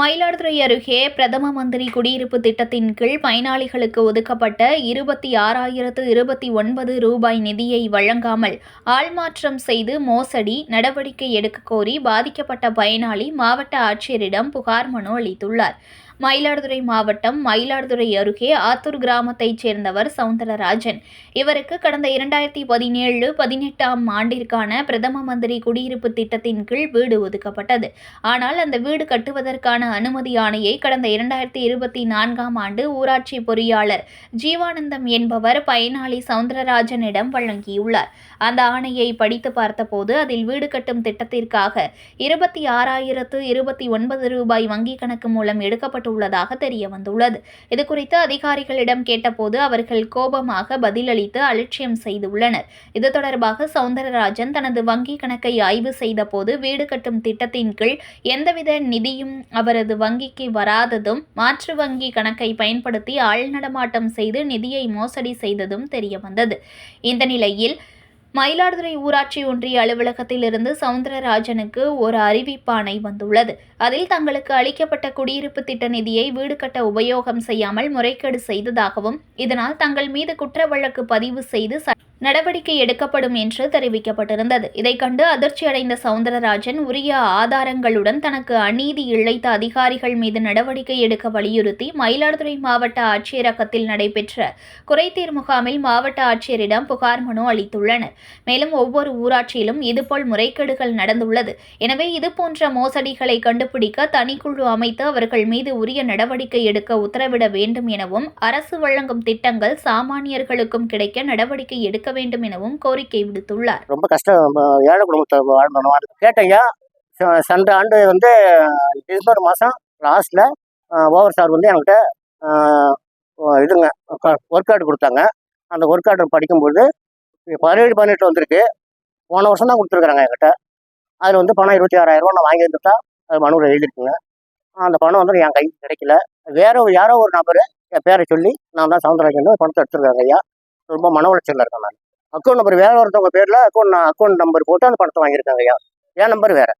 மயிலாடுதுறை அருகே பிரதம மந்திரி குடியிருப்பு திட்டத்தின் கீழ் பயனாளிகளுக்கு ஒதுக்கப்பட்ட இருபத்தி ஆறாயிரத்து இருபத்தி ஒன்பது ரூபாய் நிதியை வழங்காமல் ஆள்மாற்றம் செய்து மோசடி நடவடிக்கை எடுக்க கோரி பாதிக்கப்பட்ட பயனாளி மாவட்ட ஆட்சியரிடம் புகார் மனு அளித்துள்ளார். மயிலாடுதுறை மாவட்டம் மயிலாடுதுறை அருகே ஆத்தூர் கிராமத்தைச் சேர்ந்தவர் சவுந்தரராஜன். இவருக்கு கடந்த இரண்டாயிரத்தி பதினேழு பதினெட்டாம் ஆண்டிற்கான பிரதம மந்திரி குடியிருப்பு திட்டத்தின் கீழ் வீடு ஒதுக்கப்பட்டது. ஆனால் அந்த வீடு கட்டுவதற்கான அனுமதி ஆணையை கடந்த இரண்டாயிரத்தி இருபத்தி நான்காம் ஆண்டு ஊராட்சி பொறியாளர் ஜீவானந்தம் என்பவர் பயனாளி சவுந்தரராஜனிடம் வழங்கியுள்ளார். அந்த ஆணையை படித்து பார்த்தபோது அதில் வீடு கட்டும் திட்டத்திற்காக இருபத்தி ஆறாயிரத்து இருபத்தி ஒன்பது ரூபாய் வங்கிக் கணக்கு மூலம் எடுக்கப்பட்டுள்ளதாக தெரிய வந்துள்ளது. இதுகுறித்து அதிகாரிகளிடம் கேட்டபோது அவர்கள் கோபமாக பதிலளித்து அலட்சியம் செய்துள்ளனர். இது தொடர்பாக சவுந்தரராஜன் தனது வங்கி கணக்கை ஆய்வு செய்தபோது வீடு கட்டும் திட்டத்தின் கீழ் எந்தவித நிதியும் அவரது வங்கிக்கு வராததும் மாற்று வங்கி கணக்கை பயன்படுத்தி ஆள் நடமாட்டம் செய்து நிதியை மோசடி செய்ததும் தெரியவந்தது இந்த நிலையில் மயிலாடுதுறை ஊராட்சி ஒன்றிய அலுவலகத்தில் இருந்து சவுந்தரராஜனுக்கு ஒரு அறிவிப்பாணை வந்துள்ளது. அதில் தங்களுக்கு அளிக்கப்பட்ட குடியிருப்பு திட்ட நிதியை வீடு கட்ட உபயோகம் செய்யாமல் முறைகேடு செய்ததாகவும் இதனால் தங்கள் மீது குற்ற வழக்கு பதிவு செய்து ச- நடவடிக்கை எடுக்கப்படும் என்று தெரிவிக்கப்பட்டிருந்தது. இதைக் கண்டு அதிர்ச்சியடைந்த சவுந்தரராஜன் உரிய ஆதாரங்களுடன் தனக்கு அநீதி இழைத்த அதிகாரிகள் மீது நடவடிக்கை எடுக்க வலியுறுத்தி மயிலாடுதுறை மாவட்ட ஆட்சியரகத்தில் நடைபெற்ற குறைதீர் முகாமில் மாவட்ட ஆட்சியரிடம் புகார் மனு அளித்துள்ளனர். மேலும் ஒவ்வொரு ஊராட்சியிலும் இதுபோல் முறைகேடுகள் நடந்துள்ளது. எனவே இதுபோன்ற மோசடிகளை கண்டுபிடிக்க தனிக்குழு அமைத்து அவர்கள் மீது உரிய நடவடிக்கை எடுக்க உத்தரவிட வேண்டும் எனவும் அரசு வழங்கும் திட்டங்கள் சாமானியர்களுக்கும் கிடைக்க நடவடிக்கை எடுக்க வேண்டும் எனவும் கோரிக்கை விடுத்துள்ளார். ரொம்ப கஷ்டம். ஏழை குடும்பத்தை வாழ்ந்தோம். கேட்டீங்க. ச- சென்ற ஆண்டு வந்து டிசம்பர் மாதம் லாஸ்ட்டில் ஓவர் சார் வந்து என்கிட்ட இதுங்க ஒர்க் கார்டு கொடுத்தாங்க. அந்த ஒர்க் கார்டு படிக்கும்போது பதினேழு பதினெட்டு வந்திருக்கு. போன வருஷம் தான் கொடுத்துருக்குறாங்க என்கிட்ட. அதில் வந்து பணம் இருபத்தி ஆறாயிரம் ரூபா நான் வாங்கி வந்துட்டா அது மனுவில் எழுதிருக்குங்க. அந்த பணம் வந்து என் கைக்கு கிடைக்கல. வேற ஒரு யாரோ ஒரு நபர் என் பேரை சொல்லி நான் தான் சவுந்தரராஜன் பணத்தை எடுத்துருக்காங்க ஐயா. ரொம்ப மன உளைச்சலில் இருக்கேன் நான். அக்கௌண்ட் நம்பர் வேற ஒருத்தவங்க பேர்ல அக்கௌண்ட் அக்கௌண்ட் நம்பர் போட்டு அந்த பணத்தை வாங்கியிருக்காங்க ஐயா என் நம்பர் வேற.